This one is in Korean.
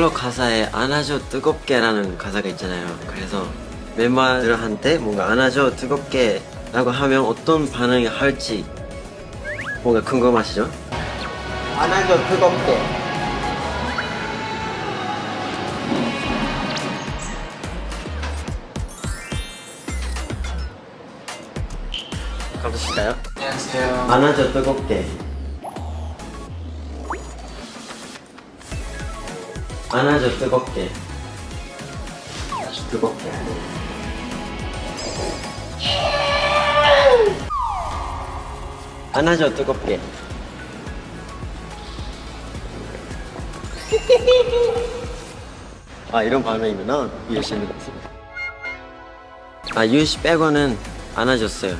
샬롯 가사에 안아줘 뜨겁게 라는 가사가 있잖아요. 그래서 멤버들한테 뭔가 안아줘 뜨겁게 라고 하면 어떤 반응을 할지 뭔가 궁금하시죠? 안아줘 뜨겁게 가보실까요? 안녕하세요. 안아줘 뜨겁게 안아줘 뜨겁게. 뜨겁게. 안아줘 뜨겁게. 아 이런 반응이구나 유씨는 아 유씨 빼고는 안아줬어요